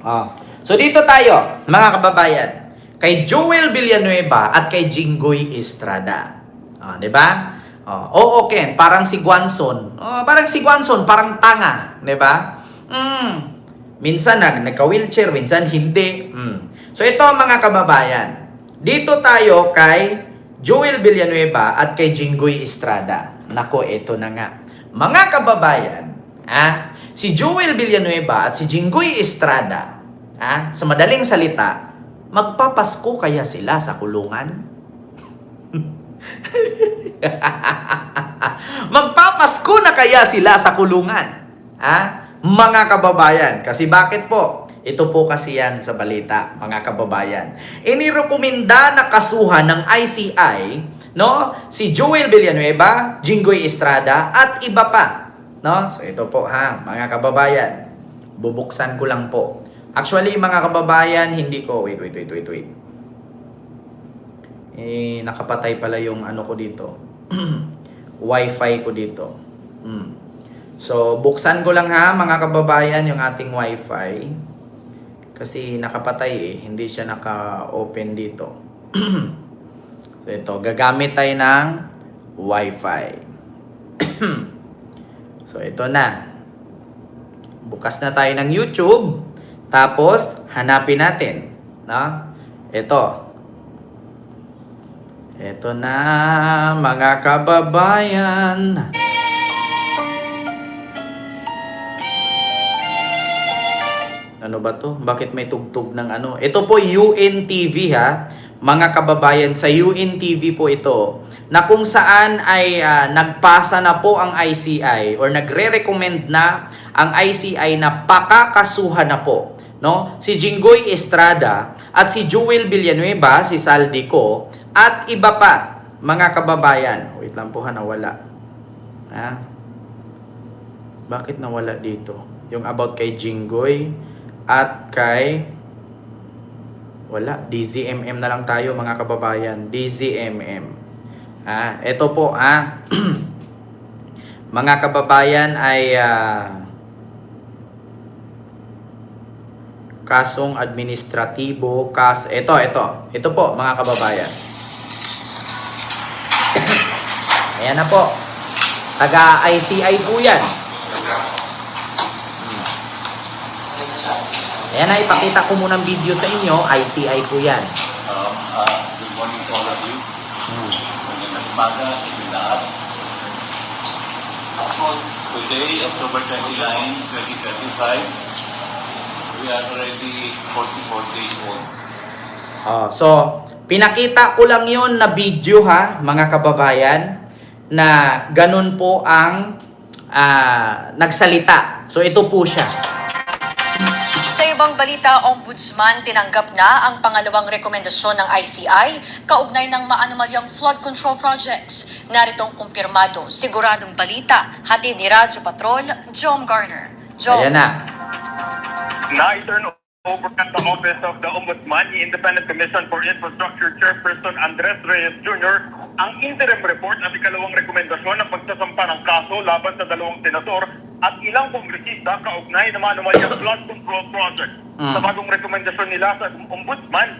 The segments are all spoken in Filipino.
Ah. So dito tayo, mga kababayan, kay Joel Villanueva at kay Jinggoy Estrada. Ah, 'di ba? Oh, oo, Ken, parang si Guanzon. Oh, parang si Guanzon, parang tanga, 'di ba? Mm. Minsan nag nagka-wheelchair, minsan hindi. Mm. So ito mga kababayan, dito tayo kay Joel Villanueva at kay Jinggoy Estrada. Nako, ito na nga. Mga kababayan, ah, si Joel Villanueva at si Jinggoy Estrada, ah, sa madaling salita, magpapasko kaya sila sa kulungan? Magpapasko na kaya sila sa kulungan? Ha? Mga kababayan. Kasi bakit po? Ito po kasi yan sa balita, mga kababayan. Inirekomenda na kasuhan ng ICI, no? Si Joel Villanueva, Jinggoy Estrada, at iba pa. No? So ito po ha, mga kababayan. Bubuksan ko lang po. Actually, mga kababayan, hindi ko... Wait, wait, wait, wait, wait. Eh, nakapatay pala yung ano ko dito. Wi-Fi ko dito. Hmm. So, buksan ko lang ha, mga kababayan, yung ating Wi-Fi. Kasi nakapatay eh, hindi siya naka-open dito. so, ito, gagamit tayo ng Wi-Fi. so, ito na. Bukas na tayo ng YouTube. Tapos, hanapin natin. No? Ito. Ito na, mga kababayan. Ano ba to? Bakit may tugtog ng ano? Ito po UNTV ha. Mga kababayan, sa UNTV po ito na kung saan ay ah, nagpasa na po ang ICI or nagre-recommend na ang ICI na pakakasuhan na po no? Si Jinggoy Estrada at si Jewel Villanueva, si Saldico at iba pa mga kababayan. Wait lang po ha, nawala. Ha? Bakit nawala dito? Yung about kay Jinggoy at kay wala, DZMM na lang tayo mga kababayan. DZMM. Ah, ito po ah. mga kababayan ay ah, kasong administratibo, kas ito, ito. Ito po mga kababayan. Ayan na po. Taga ICI po yan. Ayan na, ipakita ko muna ng video sa inyo. ICI po yan. Um, uh, good morning to all of you. Hmm. Magandang umaga sa inyo lahat. Today, October 29, 2025, we are already 44 days old. Oh, so, pinakita ko lang yon na video ha, mga kababayan, na ganun po ang ah, nagsalita. So, ito po siya. Sa ibang balita, Ombudsman tinanggap na ang pangalawang rekomendasyon ng ICI kaugnay ng maanumalyang flood control projects. Naritong kumpirmado, siguradong balita, hati ni Radyo Patrol, Jom Garner. Jom. Ayan na. na-turn over at the Office of the Ombudsman, the Independent Commission for Infrastructure Chairperson Andres Reyes Jr. ang interim report at ikalawang rekomendasyon ng pagsasampa ng kaso laban sa dalawang senador at ilang kongresista kaugnay na manumalyang flood control project. Mm. Sa bagong rekomendasyon nila sa Ombudsman,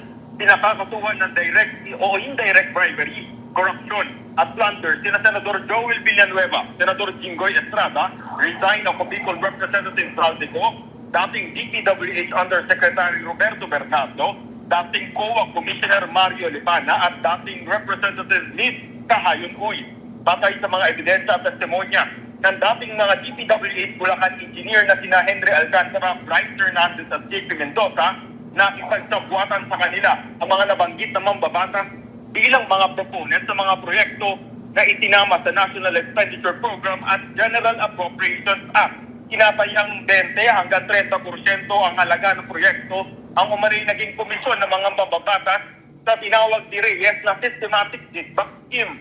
pinakakasuhan ng direct o indirect bribery, corruption at plunder sina Senador Joel Villanueva, Senador Jinggoy Estrada, resign of Bicol Representative Saldico, dating DPWH Undersecretary Roberto Bernardo, dating COA Commissioner Mario Lipana at dating Representative Liz Kahayon Uy. Batay sa mga ebidensya at testimonya ng dating mga DPWH Bulacan engineer na sina Henry Alcantara, Bryce Hernandez at JP Mendoza na ipagsabuatan sa kanila ang mga nabanggit na mambabatas bilang mga proponent sa mga proyekto na itinama sa National Expenditure Program at General Appropriations Act kinatayang 20 hanggang 30% ang halaga ng proyekto ang umanay naging komisyon ng mga mababatas sa tinawag ni Reyes na Systematic Kickback Scheme.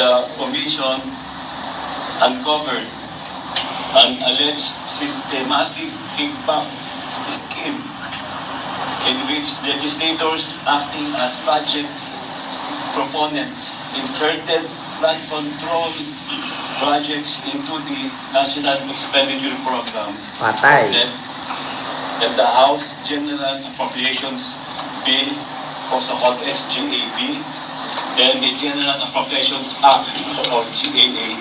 The Commission uncovered an alleged systematic kickback scheme in which legislators acting as budget proponents inserted flood control projects into the National Expenditure Program. Patay. Then, and the House General Appropriations Bill, also called SGAB, and the General Appropriations Act, or GAA,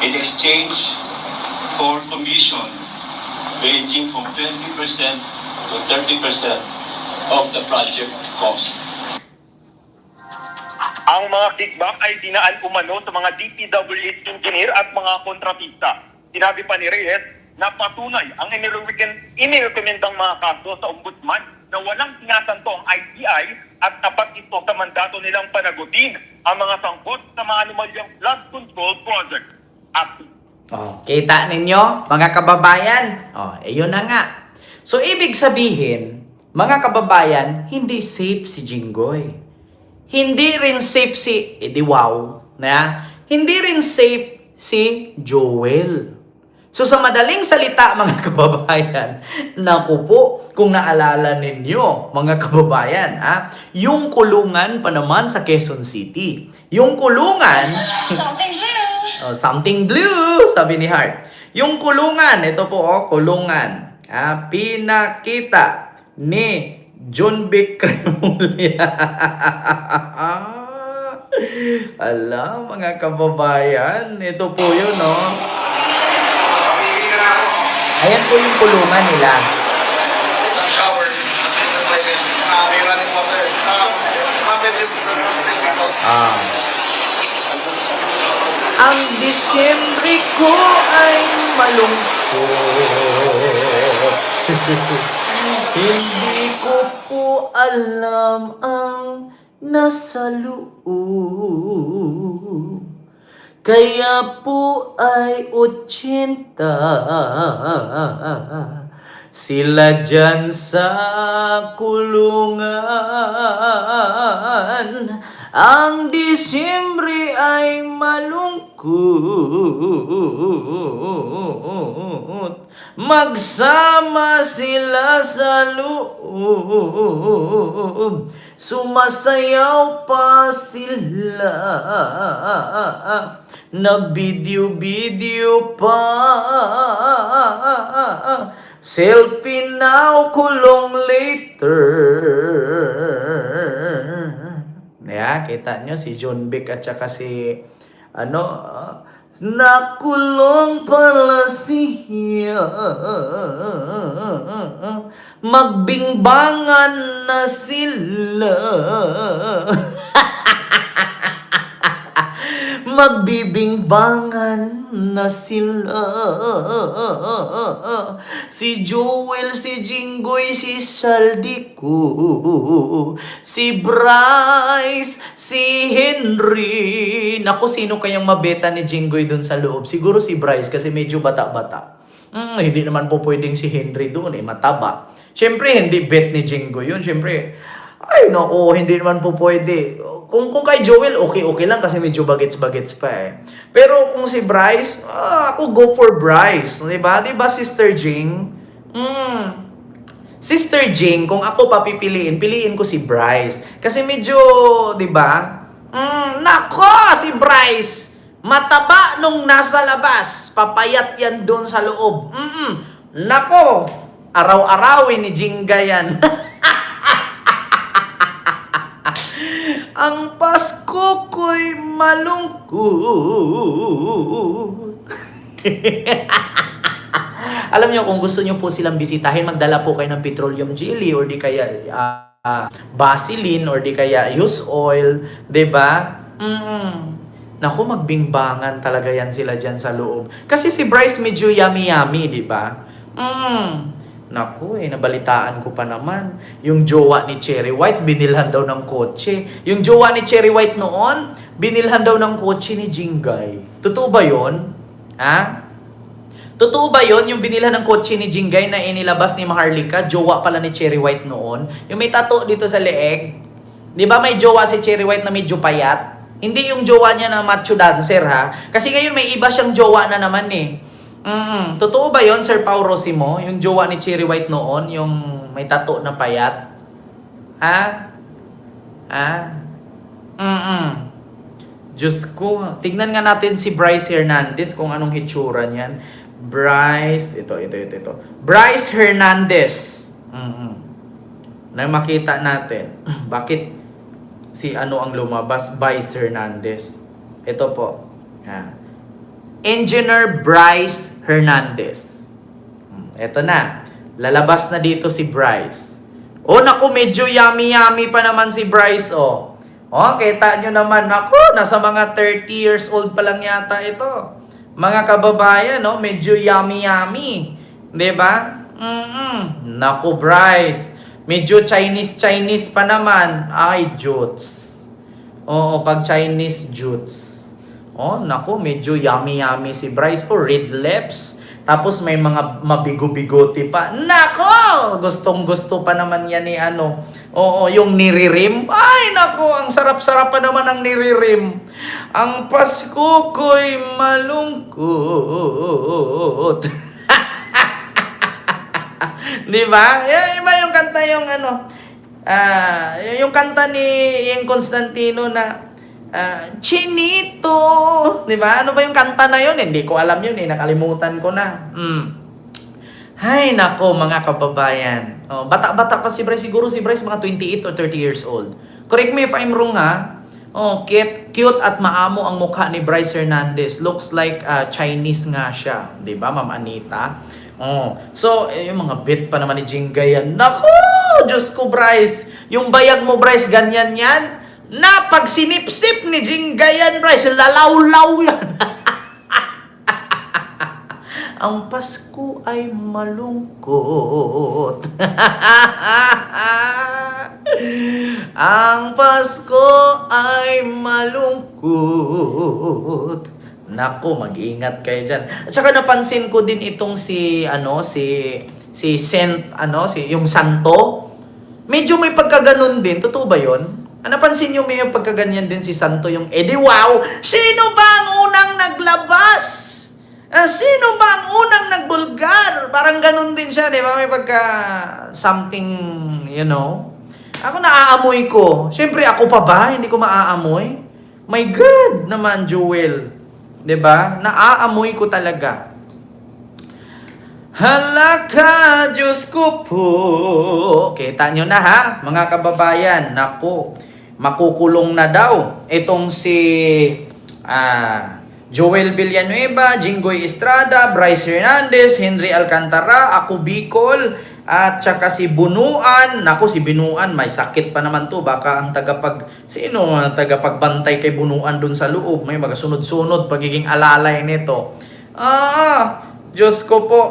in exchange for commission ranging from 20% to 30% of the project cost. Ang mga kickback ay dinaan umano sa mga DPWH engineer at mga kontratista. Sinabi pa ni Reyes na patunay ang inirekomend- inirekomendang mga kaso sa ombudsman na walang sinasanto ang ICI at tapat ito sa mandato nilang panagutin ang mga sangkot sa mga anomalyang flood control project. At Oh, kita ninyo, mga kababayan? Oh, ayun na nga. So, ibig sabihin, mga kababayan, hindi safe si Jinggoy. Hindi rin safe si, edi wow, na, hindi rin safe si Joel. So, sa madaling salita, mga kababayan, naku po, kung naalala ninyo, mga kababayan, ha, yung kulungan pa naman sa Quezon City. Yung kulungan, Something blue! Oh, something blue, sabi ni Hart. Yung kulungan, ito po oh, kulungan. Ah, pinakita ni John Vic Cremulya. Alam, mga kababayan, ito po yun, oh. Ayan po yung kulungan nila. yung sa Ah. Ang Disyembre ko ay malungkot. Alam ang nasa loob. Kaya po ay 80 sila dyan sa kulungan. Ang Disyembre ay malungkot. Magsama sila sa loob. Sumasayaw pa sila. Nag-video-video pa. Selfie now, kulong later. Yeah, kita nyo si John Vic at saka si ano, ah, nakulong pala siya. Magbingbangan na sila. Magbibingbangan na sila. Si Joel, si Jinggoy, si Saldico, si Bryce, si Henry. Naku, sino kayang mabeta ni Jinggoy dun sa loob? Siguro si Bryce kasi medyo bata-bata. Hmm, hindi naman po pwedeng si Henry doon eh, mataba. Siyempre, hindi bet ni Jinggoy yun. Siyempre, ay nako, hindi naman po pwede. Kung, kung kay Joel, okay-okay lang kasi medyo bagets-bagets pa eh. Pero kung si Bryce, ah, ako go for Bryce. Di ba? Di ba, Sister Jing? Hmm. Sister Jing, kung ako papipiliin, piliin ko si Bryce. Kasi medyo, di ba? Mm, nako, si Bryce. Mataba nung nasa labas. Papayat yan doon sa loob. Mm-mm. Nako, araw-arawin ni Jingga yan. Ang Pasko ko'y malungkot. Alam niyo kung gusto niyo po silang bisitahin, magdala po kayo ng petroleum jelly or di kaya ah, ah, Vaseline or di kaya use oil, 'di ba? Mm. Naku, magbingbangan talaga yan sila dyan sa loob. Kasi si Bryce medyo yummy-yummy, di ba? Mm. Naku, eh, nabalitaan ko pa naman. Yung jowa ni Cherry White, binilhan daw ng kotse. Yung jowa ni Cherry White noon, binilhan daw ng kotse ni Jingay. Totoo ba yon? Ha? Totoo ba yon yung binilhan ng kotse ni Jingay na inilabas ni Maharlika? Jowa pala ni Cherry White noon. Yung may tato dito sa leeg. Di ba may jowa si Cherry White na medyo payat? Hindi yung jowa niya na macho dancer ha. Kasi ngayon may iba siyang jowa na naman eh. Mm Totoo ba yon Sir Pau Rosimo? Yung jowa ni Cherry White noon, yung may tato na payat? Ha? Ha? Mm Diyos ko, tignan nga natin si Bryce Hernandez kung anong hitsura niyan. Bryce, ito, ito, ito, ito. Bryce Hernandez. mm Na makita natin. Bakit si ano ang lumabas? Bryce Hernandez. Ito po. Ha. Engineer Bryce Hernandez. Hmm, Ito na. Lalabas na dito si Bryce. Oh, naku, medyo yummy-yummy pa naman si Bryce, oh. Oh, kita nyo naman, naku, nasa mga 30 years old pa lang yata ito. Mga kababayan, no, medyo yummy-yummy. ba? Mm Naku, Bryce. Medyo Chinese-Chinese pa naman. Ay, jutes. Oo, pag Chinese jutes. Oh, naku, medyo yummy-yummy si Bryce. Oh, red lips. Tapos may mga mabigo-bigote pa. Nako! Gustong gusto pa naman yan ni ano. Oo, yung niririm. Ay, nako, ang sarap-sarap pa naman ang niririm. Ang Pasko ko'y malungkot. Di ba? Iba yung kanta yung ano. Ah, y- yung kanta ni yung Constantino na ah, Chinito. Di ba? Ano ba yung kanta na yun? Hindi ko alam yun eh. Nakalimutan ko na. Mm. Hay nako mga kababayan. Oh, bata-bata pa si Bryce. Siguro si Bryce mga 28 or 30 years old. Correct me if I'm wrong ha. Oh, cute, cute at maamo ang mukha ni Bryce Hernandez. Looks like ah, Chinese nga siya. 'Di ba, Ma'am Anita? Oh. So, eh, yung mga bit pa naman ni Jingay yan. Nako! Diyos ko, Bryce. Yung bayag mo, Bryce, ganyan yan. Na pag sinipsip ni Jingay yan, Bryce, lalaw-law yan. Ang Pasko ay malungkot. Ang Pasko ay malungkot. Nako, mag-ingat kayo diyan. At saka napansin ko din itong si ano si si Saint ano si yung Santo. Medyo may pagkaganon din. Totoo ba 'yon? Ah, napansin niyo may pagkaganyan din si Santo yung edi wow, sino ba ang unang naglabas? Ah, sino ba ang unang nagbulgar? Parang ganun din siya, di ba? May pagka something, you know. Ako naaamoy ko. Siyempre, ako pa ba? Hindi ko maaamoy? My God naman, Jewel. Di ba? Naaamoy ko talaga. Halaka, Diyos ko po. Kita nyo na ha, mga kababayan. Naku, makukulong na daw. Itong si ah, Joel Villanueva, Jinggoy Estrada, Bryce Hernandez, Henry Alcantara, ako Bicol, at saka si Bunuan. Naku, si Bunuan, may sakit pa naman to. Baka ang tagapag, sino ang tagapagbantay kay Bunuan dun sa loob? May magasunod-sunod, pagiging alalay nito. Ah, Diyos ko po.